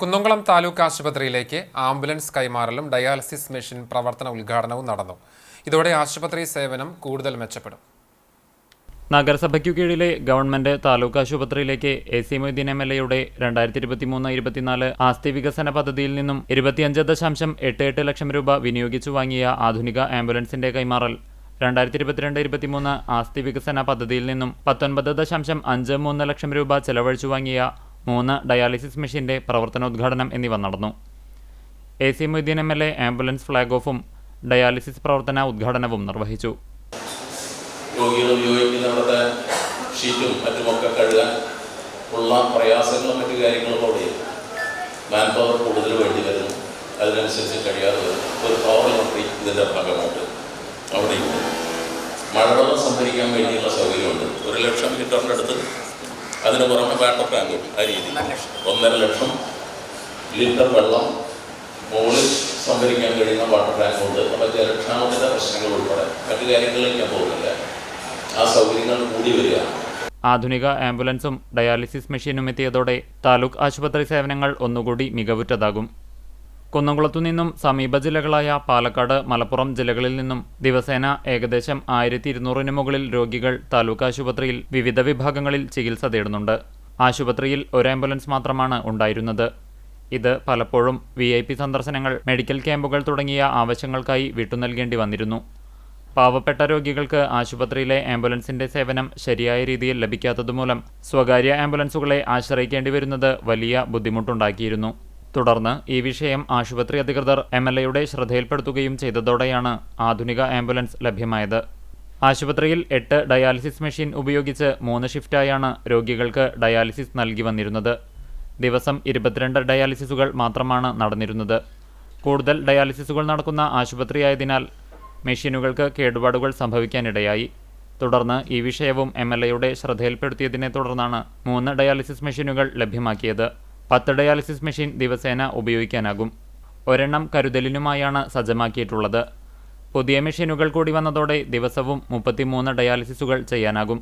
കുന്നംകുളം താലൂക്ക് ആശുപത്രിയിലേക്ക് ambulance കൈമാറലും dialysis machine പ്രവർത്തന ഉദ്ഘാടനവും നടന്നു. ഇതോടെ ആശുപത്രി സേവനം കൂടുതൽ മെച്ചപ്പെടും. നഗരസഭയ്ക്കു കീഴിലെ ഗവൺമെന്റ് താലൂക്ക് ആശുപത്രിയിലേക്ക് A C Moideen M L എയുടെ രണ്ടായിരത്തി ഇരുപത്തിമൂന്ന് ഇരുപത്തിനാല് ആസ്തി വികസന പദ്ധതിയിൽ നിന്നും ഇരുപത്തിയഞ്ച് ദശാംശം എട്ട് എട്ട് ലക്ഷം രൂപ വിനിയോഗിച്ചു വാങ്ങിയ ആധുനിക ആംബുലൻസിന്റെ കൈമാറൽ. രണ്ടായിരത്തി ഇരുപത്തിരണ്ട് ഇരുപത്തിമൂന്ന് ആസ്തി വികസന പദ്ധതിയിൽ നിന്നും പത്തൊൻപത് ദശാംശം അഞ്ച് മൂന്ന് ലക്ഷം രൂപ ചെലവഴിച്ചു വാങ്ങിയ മൂന്ന് ഡയാലിസിസ് മെഷീന്റെ പ്രവർത്തനോദ്ഘാടനം എന്നിവ നടന്നു. A C Moideen M L A ambulance flag ഓഫും dialysis പ്രവർത്തന ഉദ്ഘാടനവും നിർവഹിച്ചു. രോഗികൾ ഉപയോഗിക്കുന്ന ഷീറ്റും മറ്റുമൊക്കെ കഴുകാൻ ഉള്ള പ്രയാസങ്ങളും മറ്റു കാര്യങ്ങളും അവിടെ മാൻ പവർ കൂടുതൽ വേണ്ടി വരുന്നു. അതിനനുസരിച്ച് കഴിയാതെ ഒരു പവർ ലോട്ടറി ഇതിന്റെ ഭാഗമായിട്ട് അവിടെയുണ്ട് മഴവെള്ളം സംഭരിക്കാൻ വേണ്ടിയുള്ള സൗകര്യമുണ്ട്. ഒരു ലക്ഷം ലിറ്ററിന്റെ അടുത്ത് അതിന് പുറമെ വാട്ടർ ടാങ്ക് ആ രീതി. ഒന്നര ലക്ഷം ലിറ്റർ വെള്ളം മുകളിൽ സംഭരിക്കാൻ കഴിയുന്ന വാട്ടർ ടാങ്ക് ഉണ്ട്. അപ്പോൾ ജലക്ഷാമത്തിന്റെ പ്രശ്നങ്ങൾ ഉൾപ്പെടെ. മറ്റു കാര്യങ്ങളിലേക്ക് ഞാൻ പോകുന്നില്ല ആ സൗകര്യങ്ങൾ കൂടി വരികയാണ് ആധുനിക ആംബുലൻസും ഡയാലിസിസ് മെഷീനും എത്തിയതോടെ താലൂക്ക് ആശുപത്രി സേവനങ്ങൾ ഒന്നുകൂടി മികവുറ്റതാകും. കുന്നംകുളത്തു നിന്നും സമീപ ജില്ലകളായ പാലക്കാട് മലപ്പുറം ജില്ലകളിൽ നിന്നും ദിവസേന ഏകദേശം ആയിരത്തി ഇരുന്നൂറിന് മുകളിൽ രോഗികൾ താലൂക്ക് ആശുപത്രിയിൽ വിവിധ വിഭാഗങ്ങളിൽ ചികിത്സ തേടുന്നുണ്ട്. ആശുപത്രിയിൽ ഒരു ആംബുലൻസ് മാത്രമാണ് ഉണ്ടായിരുന്നത്. ഇത് പലപ്പോഴും വി ഐ പി സന്ദർശനങ്ങൾ മെഡിക്കൽ ക്യാമ്പുകൾ തുടങ്ങിയ ആവശ്യങ്ങൾക്കായി വിട്ടുനൽകേണ്ടി വന്നിരുന്നു. പാവപ്പെട്ട രോഗികൾക്ക് ആശുപത്രിയിലെ ആംബുലൻസിന്റെ സേവനം ശരിയായ രീതിയിൽ ലഭിക്കാത്തതുമൂലം സ്വകാര്യ ആംബുലൻസുകളെ ആശ്രയിക്കേണ്ടി വരുന്നത് വലിയ ബുദ്ധിമുട്ടുണ്ടാക്കിയിരുന്നു. തുടർന്ന് ഈ വിഷയം ആശുപത്രി അധികൃതർ എം എൽ എയുടെ ശ്രദ്ധയിൽപ്പെടുത്തുകയും ചെയ്തതോടെയാണ് ആധുനിക ആംബുലൻസ് ലഭ്യമായത്. ആശുപത്രിയിൽ എട്ട് ഡയാലിസിസ് മെഷീൻ ഉപയോഗിച്ച് മൂന്ന് ഷിഫ്റ്റായാണ് രോഗികൾക്ക് ഡയാലിസിസ് നൽകി വന്നിരുന്നത്. ദിവസം ഇരുപത്തിരണ്ട് ഡയാലിസിസുകൾ മാത്രമാണ് നടന്നിരുന്നത്. കൂടുതൽ ഡയാലിസിസുകൾ നടക്കുന്ന ആശുപത്രിയായതിനാൽ മെഷീനുകൾക്ക് കേടുപാടുകൾ സംഭവിക്കാനിടയായി. തുടർന്ന് ഈ വിഷയവും എം എൽ എയുടെ ശ്രദ്ധയിൽപ്പെടുത്തിയതിനെ തുടർന്നാണ് മൂന്ന് ഡയാലിസിസ് മെഷീനുകൾ ലഭ്യമാക്കിയത്. പത്ത് ഡയാലിസിസ് മെഷീൻ ദിവസേന ഉപയോഗിക്കാനാകും. ഒരെണ്ണം കരുതലിനുമായാണ് സജ്ജമാക്കിയിട്ടുള്ളത്. പുതിയ മെഷീനുകൾ കൂടി വന്നതോടെ ദിവസവും മുപ്പത്തിമൂന്ന് ഡയാലിസിസുകൾ ചെയ്യാനാകും.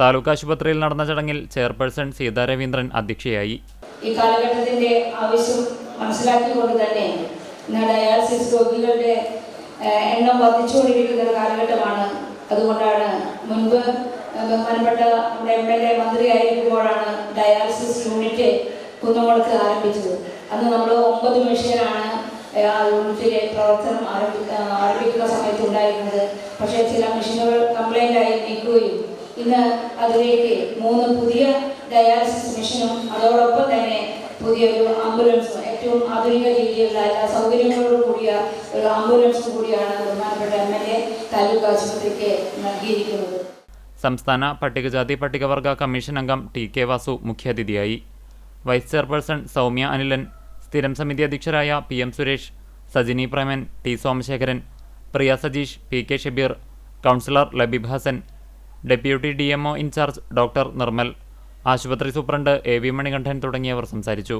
താലൂക്ക് ആശുപത്രിയിൽ നടന്ന ചടങ്ങിൽ ചെയർപേഴ്സൺ സീതാ രവീന്ദ്രൻ അധ്യക്ഷയായി. ഈ കാലഘട്ടത്തിന്റെ ആവശ്യം മനസ്സിലാക്കിക്കൊണ്ട് തന്നെ ഡയാലിസിസ് രോഗികളുടെ എണ്ണം വർദ്ധിച്ചുകൊണ്ടിരിക്കുന്ന കാലഘട്ടമാണ്. അതുകൊണ്ടാണ് മുൻപ് ബഹുമാനപ്പെട്ട നമ്മുടെ എം എൽ എ മന്ത്രിയായിരിക്കുമ്പോഴാണ് ഡയാലിസിസ് യൂണിറ്റ് കുന്നംകുളത്ത് ആരംഭിച്ചത്. അന്ന് നമ്മൾ ഒമ്പത് ആ യൂണിറ്റിലെ പ്രവർത്തനം ആരംഭിക്കുന്ന ആരംഭിക്കുന്ന സമയത്ത് ഉണ്ടായിരുന്നത്. പക്ഷേ ചില മെഷീനുകൾ കംപ്ലൈന്റ് ആയി നീക്കുകയും ഇന്ന് അതിലേക്ക് മൂന്ന് പുതിയ ഡയാലിസിസ് മെഷീനും അതോടൊപ്പം തന്നെ പുതിയൊരു ആംബുലൻസും ഏറ്റവും ആധുനിക രീതിയിലുള്ള എല്ലാ സൗകര്യങ്ങളോടും കൂടിയ ഒരു ആംബുലൻസും കൂടിയാണ് ബഹുമാനപ്പെട്ട എം എൽ എ താലൂക്ക് ആശുപത്രിക്ക് നൽകിയിരിക്കുന്നത്. സംസ്ഥാന പട്ടികജാതി പട്ടികവർഗ കമ്മീഷൻ അംഗം ടി കെ വാസു മുഖ്യാതിഥിയായി. വൈസ് ചെയർപേഴ്സൺ സൗമ്യ അനിലൻ സ്ഥിരം സമിതി അധ്യക്ഷരായ P M Suresh Sajini Preman T Somasekharan Priya Sajeesh P K Shabeer councillor Labeeb Hasan deputy D M O in charge doctor Nirmal ആശുപത്രി സൂപ്രണ്ട് എ വി മണികണ്ഠൻ തുടങ്ങിയവർ സംസാരിച്ചു.